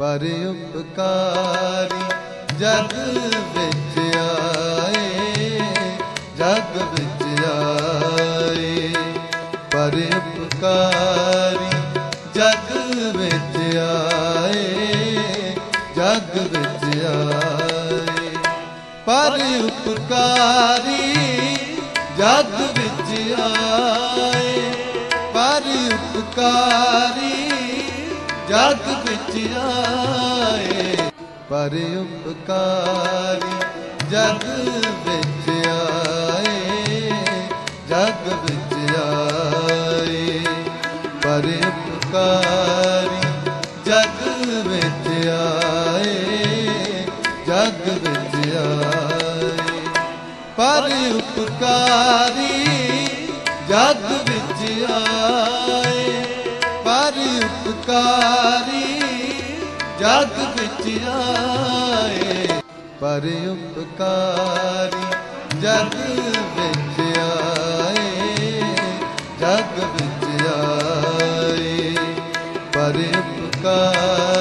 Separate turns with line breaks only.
ਪਰ ਉਪਕਾਰੀ ਜਗ ਵਿੱਚ ਆਏ, ਜਗ ਵਿੱਚ ਆਏ। ਪਰ ਉਪਕਾਰੀ ਜਗ ਵਿੱਚ ਆਏ, ਜਗ ਵਿੱਚ ਆਏ। ਪਰ ਉਪਕਾਰੀ ਜਗ ਵਿੱਚ ਆਏ, ਪਰ ਉਪਕਾਰੀ ਜਗ ਵਿੱਚ ਆਏ ਪਰ ਉਪਕਾਰੀ ਜਗ ਵਿੱਚ ਆਏ, ਜਗ ਵਿੱਚ ਆਏ, ਪਰ ਉਪਕਾਰੀ ਜਗ ਵਿੱਚ ਆਏ, ਜਗ ਵਿੱਚ ਆਏ। ਪਰ ਉਪਕਾਰੀ ਜਗ ਵਿੱਚ ਆਏ। ਉਪਕਾਰੀ ਜਗ ਵਿੱਚ ਆਏ ਪਰ ਉਪਕਾਰੀ ਜਗ ਵਿੱਚ ਆਏ ਜਗ ਵਿੱਚ ਆਏ ਪਰ ਉਪਕਾਰੀ